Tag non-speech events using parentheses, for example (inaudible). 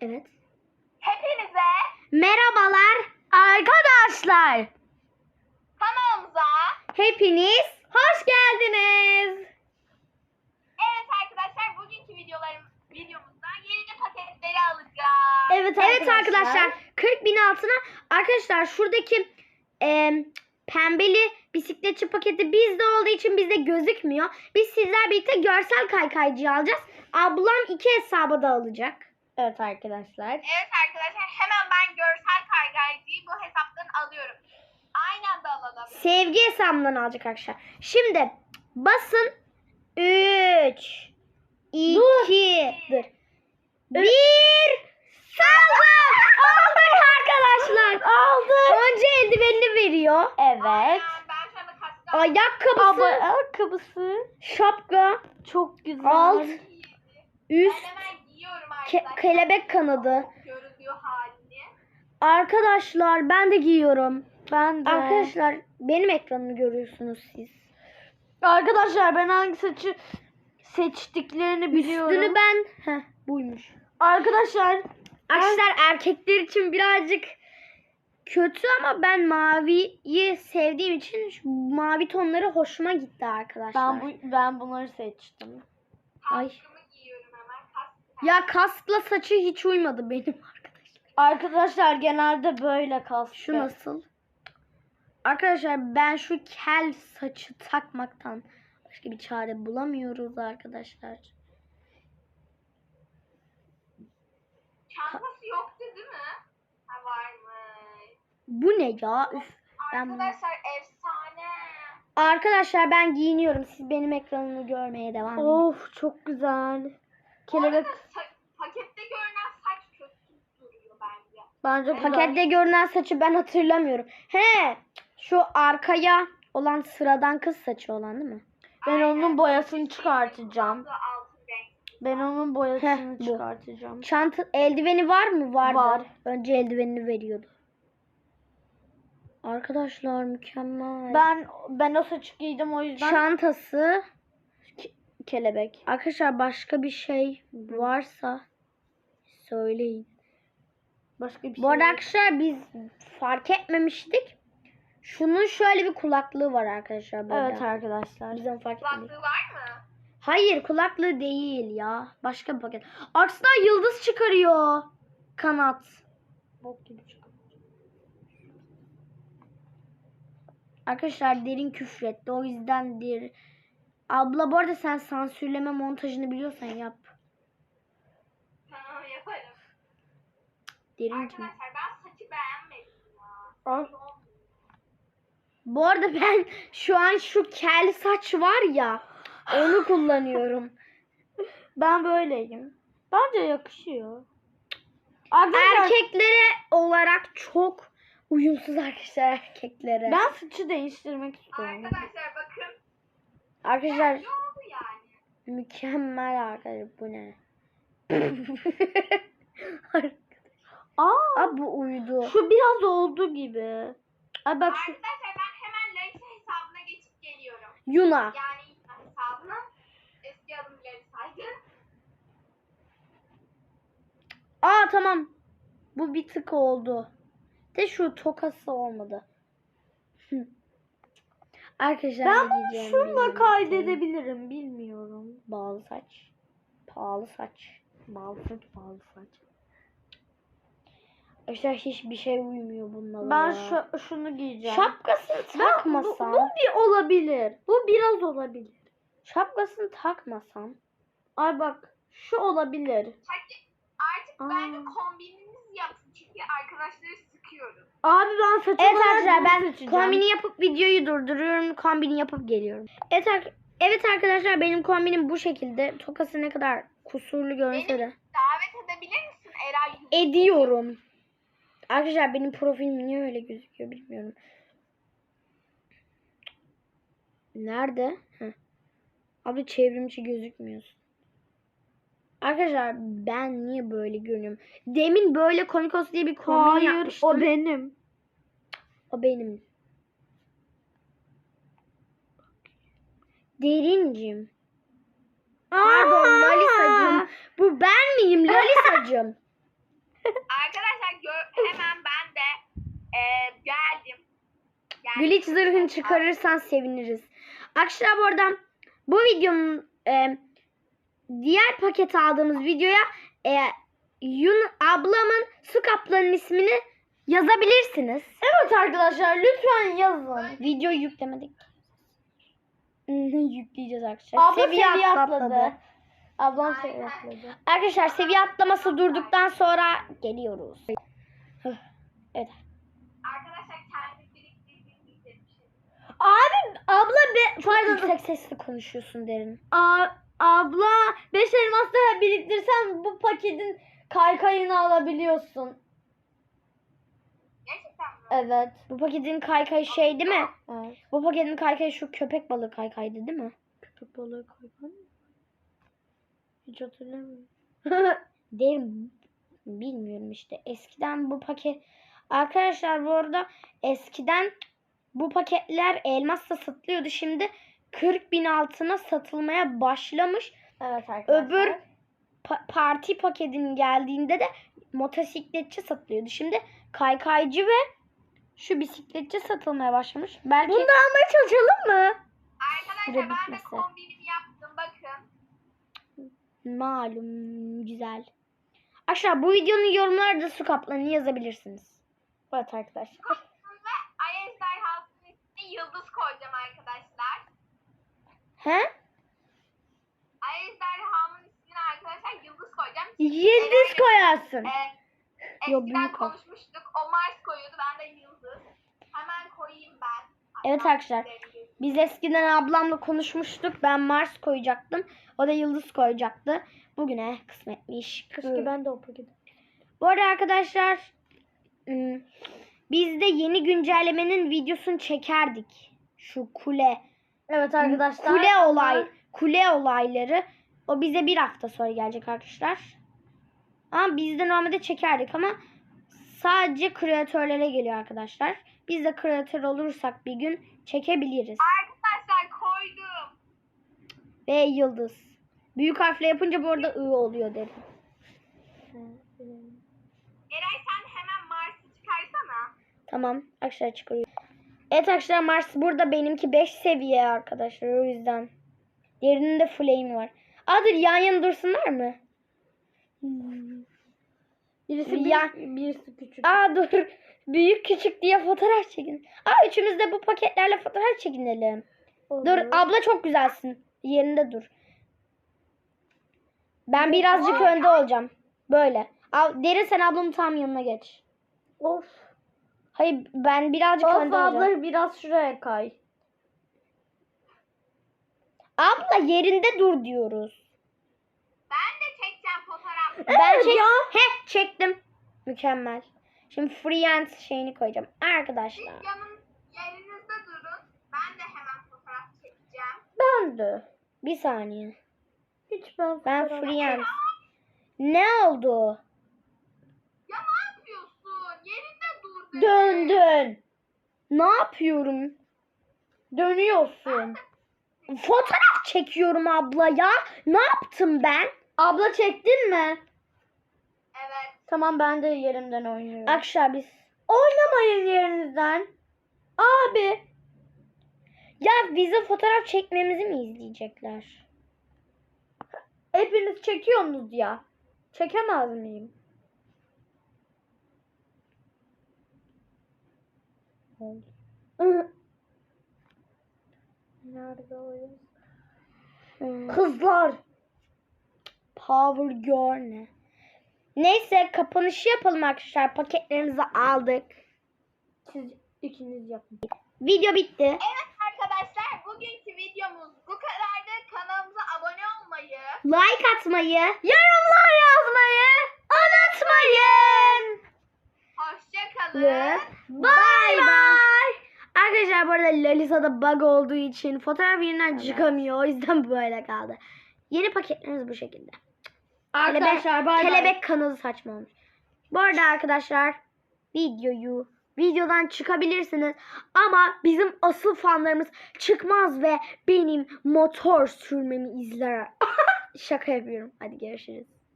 Evet. Hepinize Merhabalar arkadaşlar. kanalımıza Hepiniz hoş geldiniz. evet arkadaşlar bugünkü videolarım videomuzda yeni paketleri alacağız. Evet arkadaşlar. 40 bin altına arkadaşlar şuradaki e, pembeli bisikletçi paketi bizde olduğu için bizde gözükmüyor. Biz sizler birlikte görsel kaykaycı alacağız. Ablam iki hesaba da alacak. Evet arkadaşlar. Evet arkadaşlar hemen ben görsel kaygaycıyı bu hesaptan alıyorum. Aynı anda alalım. Sevgi hesabından alacak arkadaşlar. Şimdi basın 3 2 dur. 1 Saldım. Aldık arkadaşlar. Aldık. Önce eldivenini veriyor. Evet. Aynen, ben şu anda kaskı Ayakkabısı. Ayakkabısı Şapka. çok güzel. Alt. Üst. Ben hemen Ke- kelebek kanadı. Arkadaşlar ben de giyiyorum. Ben de. Arkadaşlar benim ekranımı görüyorsunuz siz. Arkadaşlar ben hangi saçı seçtiklerini biliyorum. Üstünü ben. Heh buymuş. Arkadaşlar Arkadaşlar erkekler için birazcık kötü ama ben maviyi sevdiğim için şu mavi tonları hoşuma gitti arkadaşlar. ben bu ben bunları seçtim. Ay. Kaskımı giyiyorum hemen. Kask. Ya kaskla saçı hiç uymadı benim (laughs) arkadaşlar. Arkadaşlar genelde böyle kask. Şu nasıl? Arkadaşlar ben şu kel saçı takmaktan başka bir çare bulamıyoruz arkadaşlar. Çantası yoktu değil mi? Ha varmış. Bu ne ya? Üf. Ben bunu- Arkadaşlar efsane. Arkadaşlar ben giyiniyorum. Siz benim ekranımı görmeye devam edin. Of çok güzel. Bu Kelebek pakette görünen saç kötü duruyor bence. bence güzel. Pakette görünen saçı ben hatırlamıyorum. He, şu arkaya olan sıradan kız saçı olan değil mi? Ben Aynen. onun boyasını çıkartacağım. Ben onun boyasını Heh, bu. çıkartacağım. Çanta eldiveni var mı? Vardı. Var. Önce eldivenini veriyordu. Arkadaşlar mükemmel. Ben ben o saçı giydim o yüzden Çantası. Kelebek. Arkadaşlar başka bir şey varsa söyleyin. Başka bir şey. Bu arada yok. arkadaşlar biz fark etmemiştik. Şunun şöyle bir kulaklığı var arkadaşlar burada. Evet arkadaşlar. Biz onu fark etmedik. Kulaklığı var mı? Hayır kulaklığı değil ya. Başka bir paket. Aksine yıldız çıkarıyor. Kanat. Bok gibi çıkıyor. Arkadaşlar derin küfretti. O yüzdendir. Abla bu arada sen sansürleme montajını biliyorsan yap. Tamam yaparım. Derin kim? Arkadaşlar ben saçı beğenmedim ya. Bu arada ben şu an şu kel saç var ya. Onu kullanıyorum. Ben böyleyim. Bence yakışıyor. Arkadaşlar Erkeklere olarak çok uyumsuz arkadaşlar erkeklere. ben saçı değiştirmek istiyorum. Arkadaşlar. Arkadaşlar yani? mükemmel arkadaşlar bu ne? (laughs) Aa, Aa bu uydu. şu biraz oldu gibi. Ay bak şu Arkadaşlar ben hemen Larissa hesabına geçip geliyorum. Yuna. Yani hesabına. Eski adım Larissa'ydı. Aa tamam. Bu bir tık oldu. De şu tokası olmadı. Arkadaşlar ben ne bunu şunla bilmiyorum. kaydedebilirim bilmiyorum. Bağlı saç. Pahalı saç. Bağlı saç, bağlı saç. Arkadaşlar hiçbir şey uymuyor bununla. Ben şu, şunu giyeceğim. Şapkasını Ben- bu, takmasam. bu bir olabilir. Bu biraz olabilir. Şapkasını takmasam. Ay bak şu olabilir. Artık Aa. bence kombininiz yapın. Çünkü arkadaşları Abi ben saçı Evet arkadaşlar ben seçeceğim. kombini yapıp videoyu durduruyorum. Kombini yapıp geliyorum. Evet, ar- evet arkadaşlar benim kombinim bu şekilde. Tokası ne kadar kusurlu görünse de. Davet edebilir misin Eray? Ediyorum. Arkadaşlar benim profilim niye öyle gözüküyor bilmiyorum. Nerede? Heh. Abi çevrimçi gözükmüyorsun. Arkadaşlar ben niye böyle görünüyorum? Demin böyle komik olsun diye bir kombin Hayır yapmıştım. o benim. O benim. Derincim. Pardon Aa! Lalisacığım. Bu ben miyim Lalisacığım? (laughs) Arkadaşlar gör, hemen ben de e, geldim. geldim. Glitch zırhını çıkarırsan seviniriz. Arkadaşlar bu arada bu videonun e, diğer paket aldığımız videoya e, Yun ablamın su kaplanın ismini yazabilirsiniz. Evet arkadaşlar lütfen yazın. Video yüklemedik. Yükleyeceğiz arkadaşlar. Abla seviye, atladı. Ablam Aynen. seviye atladı. Arkadaşlar seviye atlaması durduktan sonra geliyoruz. Evet. Arkadaşlar kendi biriktirdiğim bir şey. Abi abla be pardon. Yüksek sesle konuşuyorsun derin. A, abla 5 elmas daha biriktirsen bu paketin kaykayını alabiliyorsun. Gerçekten mi? Evet. Bu paketin kaykay şey değil mi? Evet. Bu paketin kaykay şu köpek balığı kaykaydı değil mi? Köpek balığı kaykay mı? Hiç hatırlamıyorum. (laughs) Derin bilmiyorum işte. Eskiden bu paket arkadaşlar bu arada eskiden bu paketler elmasla satılıyordu. Şimdi 40 bin altına satılmaya başlamış. Evet arkadaşlar. Öbür pa- parti paketinin geldiğinde de motosikletçi satılıyordu. Şimdi kaykaycı ve şu bisikletçi satılmaya başlamış. Belki Bunu da almaya çalışalım mı? Arkadaşlar ben de bitmesi. kombinimi yaptım bakın. malum güzel. Arkadaşlar bu videonun yorumlarda su kaplanını yazabilirsiniz. Evet arkadaşlar. Ve Ay ejderhasının ismini yıldız koyacağım arkadaşlar. He? Ay ejderhamın ismini arkadaşlar yıldız koyacağım. Yıldız koyarsın. Ee, Yo, eskiden büyük o. konuşmuştuk. O Mars koyuyordu. Ben de yıldız. Hemen koyayım ben. Evet arkadaşlar. Biz eskiden ablamla konuşmuştuk. Ben Mars koyacaktım. O da yıldız koyacaktı. Bugüne kısmetmiş. Keşke ben de o paketi. Bu arada arkadaşlar ım, biz de yeni güncellemenin videosunu çekerdik. Şu kule. Evet arkadaşlar. Kule olay. Kule olayları. O bize bir hafta sonra gelecek arkadaşlar. Ama biz de normalde çekerdik ama sadece kreatörlere geliyor arkadaşlar. Biz de kreatör olursak bir gün çekebiliriz. Arkadaşlar koydum. Ve yıldız. Büyük harfle yapınca bu arada I oluyor dedim. Eray sen hemen Mars'ı çıkarsana. Tamam. Arkadaşlar çıkarıyor. Evet arkadaşlar Mars burada benimki 5 seviye arkadaşlar o yüzden. Diğerinin de flame var. Aa dur yan yana dursunlar mı? Birisi Ya- büyük, birisi küçük. Aa dur. Büyük küçük diye fotoğraf çekin. Aa üçümüz de bu paketlerle fotoğraf çekinelim. Olur. Dur abla çok güzelsin. Yerinde dur. Ben birazcık önde olacağım. Böyle. Al, derin sen ablamın tam yanına geç. Of. Hayır ben birazcık Of önde olacağım. abla biraz şuraya kay. Abla yerinde dur diyoruz. Ben de çekeceğim fotoğraf. Ben Evet çek ya. Heh çektim. Mükemmel. Şimdi freehand şeyini koyacağım. Arkadaşlar. Yanım yerinizde durun. Ben de hemen fotoğraf çekeceğim. Ben de. Bir saniye. Hiç ben Ben freehand. Ne oldu? Ya ne yapıyorsun? Yerinde dur dedim. Döndün. Ne yapıyorum? Dönüyorsun. Fotoğraf çekiyorum abla ya. Ne yaptım ben? Abla çektin mi? Evet. Tamam ben de yerimden oynuyorum. Arkadaşlar biz. Oynamayın yerinizden. Abi. Ya bize fotoğraf çekmemizi mi izleyecekler? Hepiniz çekiyorsunuz ya. Çekemez miyim? Nerede oyun? Hmm. Kızlar. Power Girl ne? Neyse kapanışı yapalım arkadaşlar. Paketlerimizi aldık. Siz ikiniz yapın. Video bitti. Evet arkadaşlar bugünkü videomuz bu kadardı. Kanalımıza abone olmayı, Like atmayı, yorumlar yazmayı unutmayın. hoşçakalın. Bye bye. Arkadaşlar bu arada Lalisa'da bug olduğu için fotoğraf yerinden çıkamıyor. O yüzden (laughs) böyle kaldı. Yeni paketlerimiz bu şekilde. Arkadaşlar bay bay. Kelebek kanalı saçma olmuş. Bu arada arkadaşlar videoyu videodan çıkabilirsiniz ama bizim asıl fanlarımız çıkmaz ve benim motor sürmemi izler. (laughs) Şaka yapıyorum. Hadi görüşürüz.